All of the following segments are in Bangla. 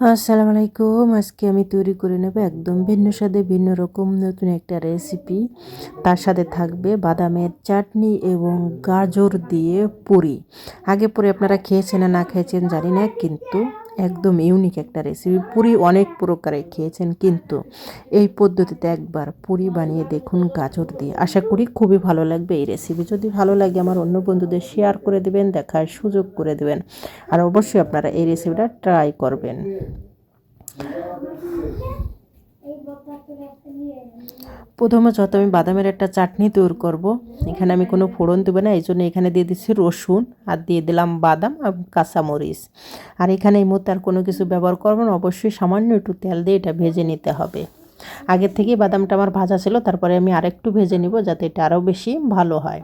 আসসালামু আলাইকুম আজকে আমি তৈরি করে নেব একদম ভিন্ন স্বাদে ভিন্ন রকম নতুন একটা রেসিপি তার সাথে থাকবে বাদামের চাটনি এবং গাজর দিয়ে পুরি। আগে পরে আপনারা খেয়েছেন না না খেয়েছেন জানি না, কিন্তু একদম ইউনিক একটা রেসিপি পুরি অনেক প্রকারে খেয়েছেন কিন্তু এই পদ্ধতিতে একবার পুরি বানিয়ে দেখুন গাজর দিয়ে। আশা করি খুবই ভালো লাগবে এই রেসিপি যদি ভালো লাগে আমার অন্য বন্ধুদের শেয়ার করে দেবেন, দেখার সুযোগ করে দেবেন। আর অবশ্যই আপনারা এই রেসিপিটা ট্রাই করবেন। প্রথমে যত আমি বাদামের একটা চাটনি তৈরি করব, এখানে আমি কোনো ফোড়ন দেবো না এই জন্য এখানে দিয়ে দিচ্ছি রসুন আর দিয়ে দিলাম বাদাম আর কাঁচামরিচ। আর এখানে এই মুহূর্তে আর কোনো কিছু ব্যবহার করব না, অবশ্যই সামান্য একটু তেল দিয়ে এটা ভেজে নিতে হবে। আগের থেকেই বাদামটা আমার ভাজা ছিল, তারপরে আমি আরেকটু ভেজে নিব যাতে এটা আরও বেশি ভালো হয়।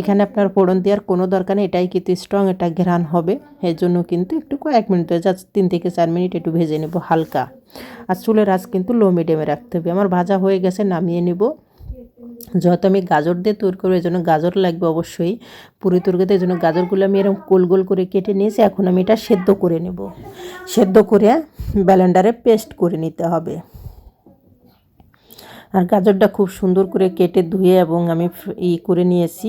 এখানে আপনার ফোড়ন দেওয়ার কোনো দরকার নেই, এটাই কিন্তু স্ট্রং এটা ঘেরান হবে। এর জন্য কিন্তু একটু কয়েক মিনিট যা তিন থেকে চার মিনিট একটু ভেজে নেব হালকা। আর চুলের আঁচ কিন্তু লো মিডিয়ামে রাখতে হবে। আমার ভাজা হয়ে গেছে, নামিয়ে নিব। যেহেতু আমি গাজর দিয়ে তৈরি করব এই জন্য গাজর লাগবে অবশ্যই। পুরি তরকারিতে এই জন্য গাজরগুলো আমি এরকম গোল গোল করে কেটে নিয়েছি, এখন আমি এটা সেদ্ধ করে নেব। সেদ্ধ করে ব্যালেন্ডারে পেস্ট করে নিতে হবে। আর গাজরটা খুব সুন্দর করে কেটে ধুয়ে এবং আমি ই করে নিয়েছি।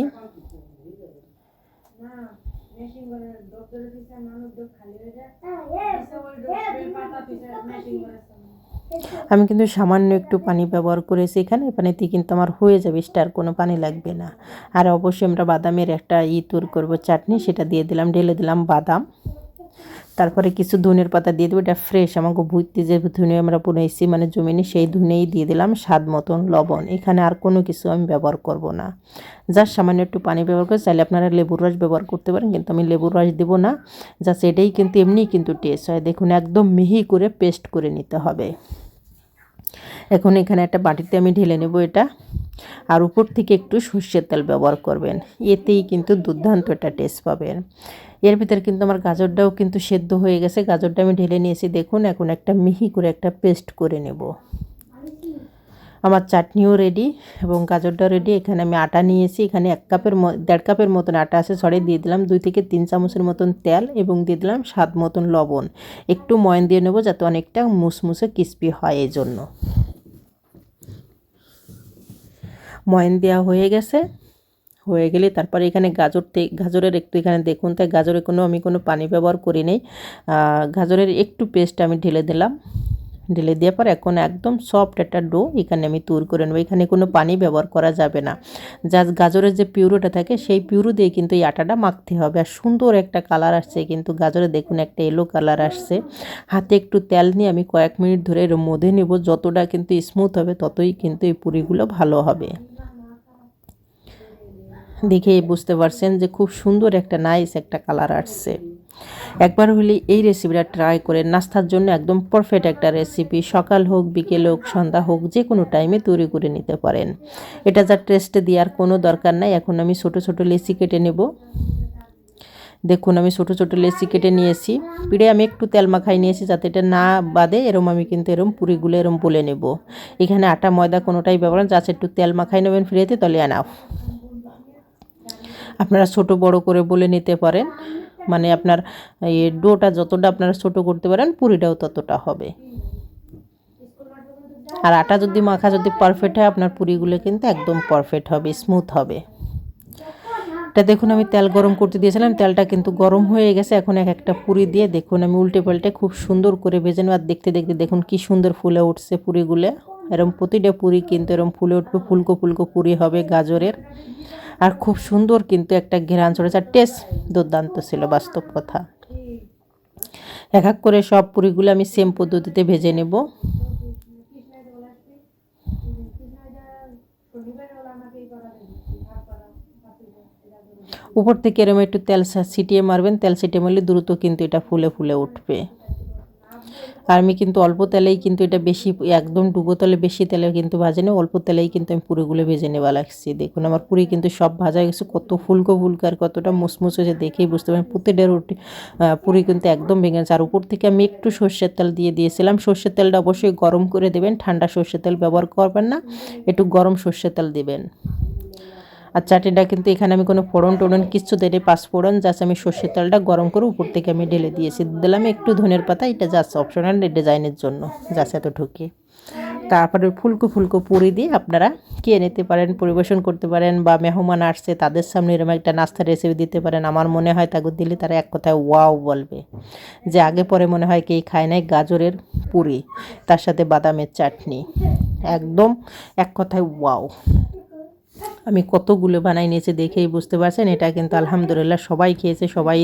আমি কিন্তু সামান্য একটু পানি ব্যবহার করেছি এখানে পানিতে কিন্তু আমার হয়ে যাবে, স্টার কোনো পানি লাগবে না। আর অবশ্যই আমরা বাদামের একটা ই তৈরি করব, চাটনি, সেটা দিয়ে দিলাম, ঢেলে দিলাম বাদাম। তারপরে কিছু ধনের পাতা দিয়ে দেবো, এটা ফ্রেশ আমাকে ভুইতে যে ধনে আমরা বুনেছি মানে জমিনে সেই ধনেই দিয়ে দিলাম স্বাদ মতন লবণ। এখানে আর কোনো কিছু আমি ব্যবহার করব না। যার সামান্য একটু পানি ব্যবহার করে, চাইলে আপনারা লেবুর রস ব্যবহার করতে পারেন, কিন্তু আমি লেবুর রস দেবো না। যা সেটাই কিন্তু এমনি কিন্তু টেস্ট হয়। দেখুন, একদম মিহি করে পেস্ট করে নিতে হবে। এখন এখানে একটা বাটিতে আমি ঢেলে নেব এটা। আর উপর থেকে একটু সর্ষের তেল ব্যবহার করবেন। এতেই কিন্তু দুর্দান্ত একটা টেস্ট পাবেন। এর ভিতরে কিন্তু আমার গাজরটাও কিন্তু সেদ্ধ হয়ে গেছে। গাজরটা আমি ঢেলে নিয়েছি। দেখুন, এখন একটা মিহি করে একটা পেস্ট করে নেব। আমার চাটনিও রেডি এবং গাজরটাও রেডি এখানে আমি আটা নিয়েছি। এখানে এক কাপের দেড় কাপের মতন আটা আছে। সরে, দিয়ে দিলাম দুই থেকে তিন চামচের মতন তেল এবং দিয়ে দিলাম স্বাদ মতন লবণ। একটু ময়ন দিয়ে নেব যাতে অনেকটা মুসমুসে ক্রিস্পি হয় এই জন্য ময়ন দেওয়া হয়ে গেছে। হয়ে গেলে তারপরে এখানে গাজর গাজরের একটু এখানে দেখুন তাই গাজরে কোনো, আমি কোনো পানি ব্যবহার করি নেই। গাজরের একটু পেস্ট আমি ঢেলে দিলাম। ঢেলে দেওয়ার পর এখন একদম সফট একটা ডো এখানে আমি তৈরি করে নেব। এখানে কোনো পানি ব্যবহার করা যাবে না। যা গাজরের যে পিউরোটা থাকে, সেই পিউরো দিয়ে কিন্তু এই আটাটা মাখতে হবে। আর সুন্দর একটা কালার আসছে কিন্তু গাজরে দেখুন একটা এলো কালার আসছে। হাতে একটু তেল নিয়ে আমি কয়েক মিনিট ধরে এর মধ্যে নেব। যতটা কিন্তু স্মুথ হবে, ততই কিন্তু এই পুরিগুলো ভালো হবে। দেখেই বুঝতে পারছেন যে খুব সুন্দর একটা নাইস একটা কালার আসছে। একবার হলে এই রেসিপিটা ট্রাই করে নাস্তার জন্য একদম পারফেক্ট একটা রেসিপি সকাল হোক, বিকেল হোক, সন্ধ্যা হোক, যে কোনো টাইমে তৈরি করে নিতে পারেন। এটা যা টেস্টে দেওয়ার কোনো দরকার নাই। এখন আমি ছোট ছোট লেসি কেটে নেব। দেখুন, আমি ছোটো ছোটো লেসি কেটে নিয়েছি। পিড়ে আমি একটু তেল মাখাই নিয়েছি যাতে এটা না বাদে এরম আমি কিন্তু এরম পুরিগুলো এরম বলে নেব। এখানে আটা, ময়দা কোনোটাই ব্যবহার যাচ্ছে একটু তেল মাখাই নেবেন ফিরেতে, তাহলে আনাফ আপনারা ছোট বড় করে বলে নিতে পারেন। মানে আপনার এই ডোটা যতটা আপনারা ছোট করতে পারেন, পুরিটাও ততটা হবে। আর আটা যদি মাখা যদি পারফেক্ট হয়, আপনার পুরিগুলো কিন্তু একদম পারফেক্ট হবে স্মুথ হবে। এটা দেখুন, আমি তেল গরম করতে দিয়েছিলাম, তেলটা কিন্তু গরম হয়ে গেছে। এখন এক একটা পুরি দিয়ে দেখুন, আমি উল্টে পাল্টে খুব সুন্দর করে ভেজে নেব। আর দেখতে দেখতে দেখুন কি সুন্দর ফুলে উঠছে পুরিগুলো। এরম প্রতিটা পুরি কিন্তু এরম ফুলে উঠবে, ফুলকো ফুলকো পুরি হবে গাজরের। আর খুব সুন্দর কিন্তু একটা ঘেরান চড়েছে। আর টেস্ট দুর্দান্ত ছিল বাস্তব কথা। এক এক করে সব পুরিগুলো আমি সেম পদ্ধতিতে ভেজে নেব। উপর থেকে এরম একটু তেল ছিটিয়ে মারবেন, তেল ছিটিয়ে মারলে দ্রুত কিন্তু এটা ফুলে ফুলে উঠবে। আর আমি কিন্তু অল্প তেলেই কিন্তু এটা বেশি, একদম ডুবো তেলে বেশি তেলে কিন্তু ভাজে নেই অল্প তেলেই কিন্তু আমি পুরিগুলো ভেজে নেওয়া লাগছি দেখুন, আমার পুরি কিন্তু সব ভাজা গেছে, কত ফুলকো ফুলকো আর কতটা মুসমুস হয়েছে দেখেই বুঝতে পারেন প্রতিটা রুটি পুরি কিন্তু একদম ভেঙে গেছে। আর উপর থেকে আমি একটু সর্ষের তেল দিয়ে দিয়েছিলাম। সর্ষের তেলটা অবশ্যই গরম করে দেবেন, ঠান্ডা সর্ষের তেল ব্যবহার করবেন না, একটু গরম সর্ষের তেল দেবেন। আর চাটনিটা কিন্তু এখানে আমি কোনো ফোড়ন টোড়ন কিচ্ছু দেরি পাঁচ ফোড়ন জাস্ট আমি সর্ষের তেলটা গরম করে উপর থেকে আমি ঢেলে দিয়েছি। দিলাম একটু ধনের পাতা, এটা জাস্ট অপশনাল ডিজাইনের জন্য জাস্ট এত ঢুকে তারপরে ফুলকো ফুলকো পুরি দিয়ে আপনারা খেয়ে নিতে পারেন, পরিবেশন করতে পারেন, বা মেহমান আসছে, তাদের সামনে এরকম একটা নাস্তার রেসিপি দিতে পারেন। আমার মনে হয় তাকে দিলে তারা এক কথায় ওয়াও বলবে। যে আগে পরে মনে হয় কেই খায় নাই গাজরের পুরি, তার সাথে বাদামের চাটনি। একদম এক কথায় ওয়াও আমি কতগুলো বানাই নিয়েছি দেখেই বুঝতে পারছেন এটা কিন্তু আলহামদুলিল্লাহ সবাই খেয়েছে সবাই